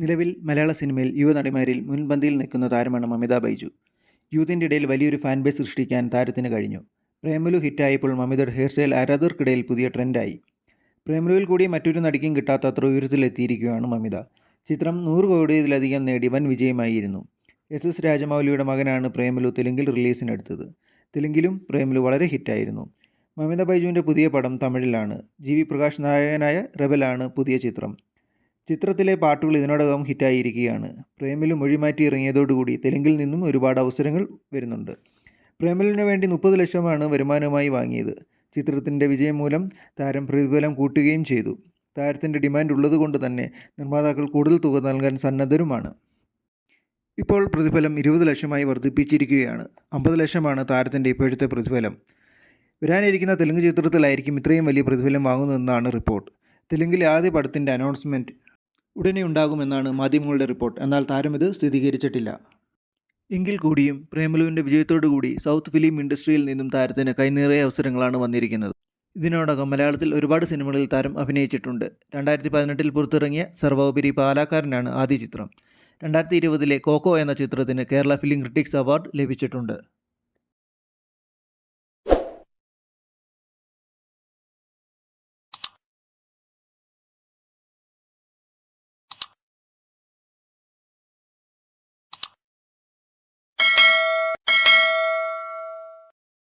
നിലവിൽ മലയാള സിനിമയിൽ യുവനടിമാരിൽ മുൻപന്തിയിൽ നിൽക്കുന്ന താരമാണ് മമിത ബൈജു. യൂത്തിന്റെ ഇടയിൽ വലിയൊരു ഫാൻ ബേസ് സൃഷ്ടിക്കാൻ താരത്തിന് കഴിഞ്ഞു. പ്രേമലു ഹിറ്റായപ്പോൾ മമിതയുടെ ഹെയർ സ്റ്റൈൽ ആരാധകർക്കിടയിൽ പുതിയ ട്രെൻഡായി. പ്രേമലുവിൽ കൂടി മറ്റൊരു നടിക്കും കിട്ടാത്ത അത്ര ഉയരത്തിലെത്തിയിരിക്കുകയാണ് മമിത. ചിത്രം നൂറ് കോടിയിലധികം നേടി വൻ വിജയമായിരുന്നു. എസ് എസ് രാജമൗലിയുടെ മകനാണ് പ്രേമലു തെലുങ്കിൽ റിലീസിനെടുത്തത്. തെലുങ്കിലും പ്രേമലു വളരെ ഹിറ്റായിരുന്നു. മമിത ബൈജുവിന്റെ പുതിയ പടം തമിഴിലാണ്. ജി വി പ്രകാശ് നായകനായ റെബലാണ് പുതിയ ചിത്രം. ചിത്രത്തിലെ പാട്ടുകൾ ഇതിനോടകം ഹിറ്റായിരിക്കുകയാണ്. പ്രേമലു മൊഴിമാറ്റി ഇറങ്ങിയതോടുകൂടി തെലുങ്കിൽ നിന്നും ഒരുപാട് അവസരങ്ങൾ വരുന്നുണ്ട്. പ്രേമലിനു വേണ്ടി മുപ്പത് ലക്ഷമാണ് വരുമാനമായി വാങ്ങിയത്. ചിത്രത്തിന്റെ വിജയം മൂലം താരം പ്രതിഫലം കൂട്ടുകയും ചെയ്തു. താരത്തിന്റെ ഡിമാൻഡ് ഉള്ളതുകൊണ്ട് തന്നെ നിർമ്മാതാക്കൾ കൂടുതൽ തുക നൽകാൻ സന്നദ്ധരുമാണ്. ഇപ്പോൾ പ്രതിഫലം ഇരുപത് ലക്ഷമായി വർദ്ധിപ്പിച്ചിരിക്കുകയാണ്. അമ്പത് ലക്ഷമാണ് താരത്തിന്റെ ഇപ്പോഴത്തെ പ്രതിഫലം. വരാനിരിക്കുന്ന തെലുങ്ക് ചിത്രത്തിലായിരിക്കും ഇത്രയും വലിയ പ്രതിഫലം വാങ്ങുന്നതെന്നാണ് റിപ്പോർട്ട്. തെലുങ്കിലെ ആദ്യ പടത്തിന്റെ അനൗൺസ്മെന്റ് ഉടനെ ഉണ്ടാകുമെന്നാണ് മാധ്യമങ്ങളുടെ റിപ്പോർട്ട്. എന്നാൽ താരം ഇത് സ്ഥിരീകരിച്ചിട്ടില്ല. എങ്കിൽ കൂടിയും പ്രേമലുവിന്റെ വിജയത്തോടുകൂടി സൗത്ത് ഫിലിം ഇൻഡസ്ട്രിയിൽ നിന്നും താരത്തിന് കൈനീറിയ അവസരങ്ങളാണ് വന്നിരിക്കുന്നത്. ഇതിനോടകം മലയാളത്തിൽ ഒരുപാട് സിനിമകളിൽ താരം അഭിനയിച്ചിട്ടുണ്ട്. രണ്ടായിരത്തി പതിനെട്ടിൽ പുറത്തിറങ്ങിയ സർവോപരി പാലാക്കാരനാണ് ആദ്യ ചിത്രം. രണ്ടായിരത്തി ഇരുപതിലെ കോക്കോ എന്ന ചിത്രത്തിന് കേരള ഫിലിം ക്രിട്ടിക്സ് അവാർഡ് ലഭിച്ചിട്ടുണ്ട്.